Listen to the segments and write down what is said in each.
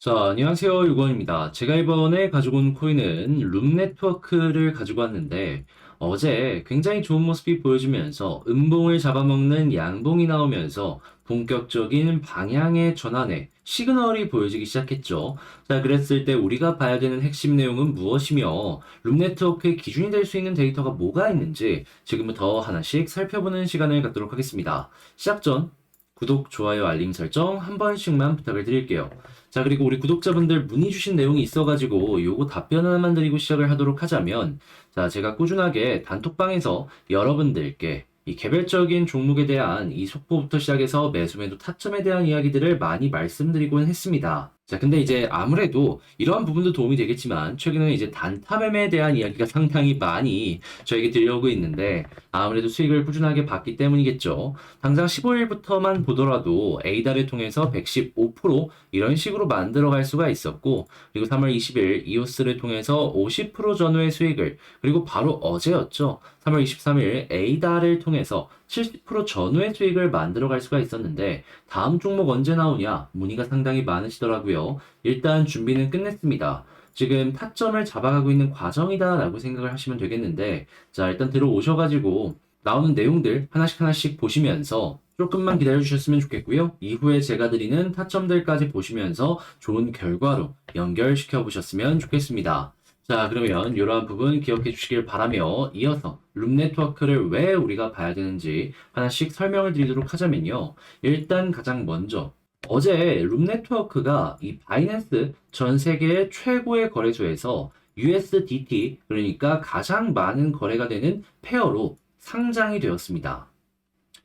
자, 안녕하세요. 유건입니다. 제가 이번에 가지고 온 코인은 룸 네트워크를 가지고 왔는데, 어제 굉장히 좋은 모습이 보여지면서 음봉을 잡아먹는 양봉이 나오면서 본격적인 방향의 전환에 시그널이 보여지기 시작했죠. 자, 그랬을 때 우리가 봐야 되는 핵심 내용은 무엇이며, 룸 네트워크의 기준이 될 수 있는 데이터가 뭐가 있는지 지금부터 하나씩 살펴보는 시간을 갖도록 하겠습니다. 시작 전 구독, 좋아요, 알림 설정 한 번씩만 부탁을 드릴게요. 자, 그리고 우리 구독자분들 문의 주신 내용이 있어가지고 요거 답변 하나만 드리고 시작을 하도록 하자면, 자, 제가 꾸준하게 단톡방에서 여러분들께 이 개별적인 종목에 대한 이 속보부터 시작해서 매수 매도 타점에 대한 이야기들을 많이 말씀드리곤 했습니다. 자, 근데 이제 아무래도 이러한 부분도 도움이 되겠지만, 최근에 이제 단타 매매에 대한 이야기가 상당히 많이 저에게 들려오고 있는데, 아무래도 수익을 꾸준하게 봤기 때문이겠죠. 당장 15일부터만 보더라도 A달을 통해서 115% 이런 식으로 만들어갈 수가 있었고, 그리고 3월 20일 이오스를 통해서 50% 전후의 수익을, 그리고 바로 어제였죠. 3월 23일 A달을 통해서 70% 전후의 수익을 만들어갈 수가 있었는데, 다음 종목 언제 나오냐? 문의가 상당히 많으시더라고요. 일단 준비는 끝냈습니다. 지금 타점을 잡아가고 있는 과정이다라고 생각을 하시면 되겠는데, 자, 일단 들어오셔가지고, 나오는 내용들 하나씩 하나씩 보시면서 조금만 기다려 주셨으면 좋겠고요. 이후에 제가 드리는 타점들까지 보시면서 좋은 결과로 연결시켜 보셨으면 좋겠습니다. 자, 그러면 이러한 부분 기억해 주시길 바라며 이어서 룸 네트워크를 왜 우리가 봐야 되는지 하나씩 설명을 드리도록 하자면요. 일단 가장 먼저 어제 룸 네트워크가 이 바이낸스 전 세계 최고의 거래소에서 USDT 그러니까 가장 많은 거래가 되는 페어로 상장이 되었습니다.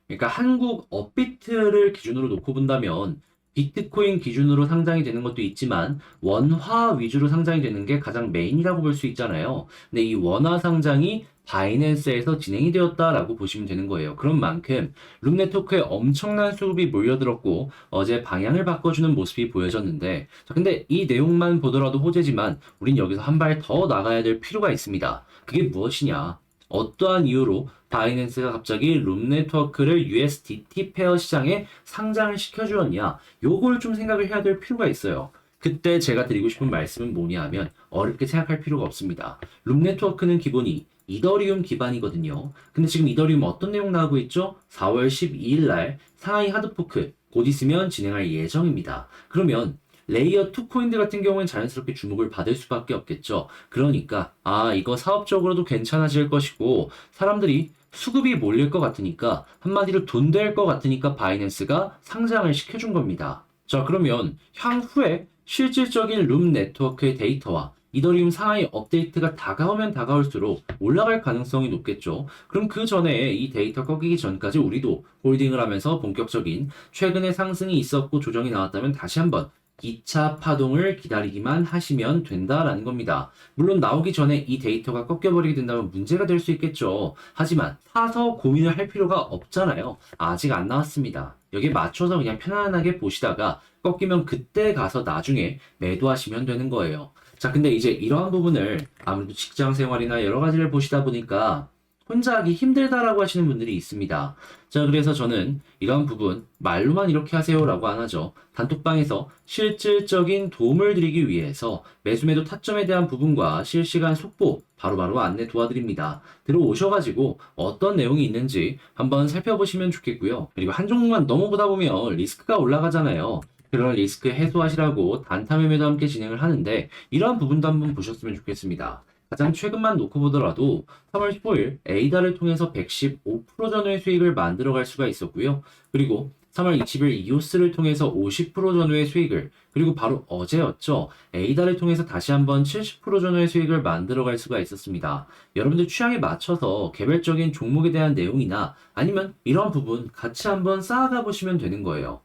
그러니까 한국 업비트를 기준으로 놓고 본다면 비트코인 기준으로 상장이 되는 것도 있지만 원화 위주로 상장이 되는 게 가장 메인이라고 볼 수 있잖아요. 근데 이 원화 상장이 바이낸스에서 진행이 되었다라고 보시면 되는 거예요. 그런 만큼 룸 네트워크에 엄청난 수급이 몰려들었고 어제 방향을 바꿔주는 모습이 보여졌는데 자, 근데 이 내용만 보더라도 호재지만 우린 여기서 한 발 더 나가야 될 필요가 있습니다. 그게 무엇이냐? 어떠한 이유로 바이낸스가 갑자기 룸 네트워크를 USDT 페어 시장에 상장을 시켜주었냐? 요걸 좀 생각을 해야 될 필요가 있어요. 그때 제가 드리고 싶은 말씀은 뭐냐 하면 어렵게 생각할 필요가 없습니다. 룸 네트워크는 기본이 이더리움 기반이거든요. 근데 지금 이더리움 어떤 내용 나오고 있죠? 4월 12일 날 상하이 하드포크 곧 있으면 진행할 예정입니다. 그러면 레이어 2 코인들 같은 경우는 자연스럽게 주목을 받을 수밖에 없겠죠. 그러니까 아 이거 사업적으로도 괜찮아질 것이고 사람들이 수급이 몰릴 것 같으니까 한마디로 돈 될 것 같으니까 바이낸스가 상장을 시켜준 겁니다. 자 그러면 향후에 실질적인 룸 네트워크의 데이터와 이더리움 상하이 업데이트가 다가오면 다가올수록 올라갈 가능성이 높겠죠. 그럼 그 전에 이 데이터 꺾이기 전까지 우리도 홀딩을 하면서 본격적인 최근에 상승이 있었고 조정이 나왔다면 다시 한번 2차 파동을 기다리기만 하시면 된다라는 겁니다. 물론 나오기 전에 이 데이터가 꺾여버리게 된다면 문제가 될 수 있겠죠. 하지만 사서 고민을 할 필요가 없잖아요. 아직 안 나왔습니다. 여기에 맞춰서 그냥 편안하게 보시다가 꺾이면 그때 가서 나중에 매도하시면 되는 거예요. 자, 근데 이제 이러한 부분을 아무래도 직장 생활이나 여러 가지를 보시다 보니까 혼자 하기 힘들다라고 하시는 분들이 있습니다. 자, 그래서 저는 이런 부분 말로만 이렇게 하세요라고 안 하죠. 단톡방에서 실질적인 도움을 드리기 위해서 매수매도 타점에 대한 부분과 실시간 속보 바로바로 안내 도와드립니다. 들어오셔가지고 어떤 내용이 있는지 한번 살펴보시면 좋겠고요. 그리고 한 종목만 너무 보다 보면 리스크가 올라가잖아요. 그런 리스크 해소하시라고 단타 매매도 함께 진행을 하는데 이러한 부분도 한번 보셨으면 좋겠습니다. 가장 최근만 놓고 보더라도 3월 15일 A달을 통해서 115% 전후의 수익을 만들어갈 수가 있었고요. 그리고 3월 20일 이오스를 통해서 50% 전후의 수익을 그리고 바로 어제였죠. A달을 통해서 다시 한번 70% 전후의 수익을 만들어갈 수가 있었습니다. 여러분들 취향에 맞춰서 개별적인 종목에 대한 내용이나 아니면 이런 부분 같이 한번 쌓아가 보시면 되는 거예요.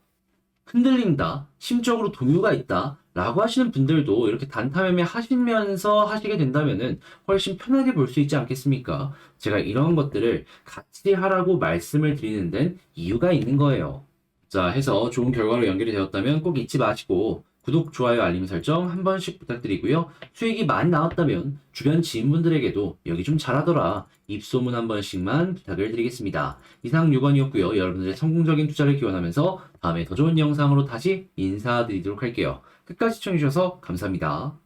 흔들린다, 심적으로 동요가 있다, 라고 하시는 분들도 이렇게 단타 매매 하시면서 하시게 된다면은 훨씬 편하게 볼 수 있지 않겠습니까? 제가 이런 것들을 같이 하라고 말씀을 드리는 데는 이유가 있는 거예요. 자, 해서 좋은 결과로 연결이 되었다면 꼭 잊지 마시고 구독, 좋아요, 알림 설정 한 번씩 부탁드리고요. 수익이 많이 나왔다면 주변 지인분들에게도 여기 좀 잘하더라. 입소문 한 번씩만 부탁을 드리겠습니다. 이상 6원이었고요. 여러분들의 성공적인 투자를 기원하면서 다음에 더 좋은 영상으로 다시 인사드리도록 할게요. 끝까지 시청해주셔서 감사합니다.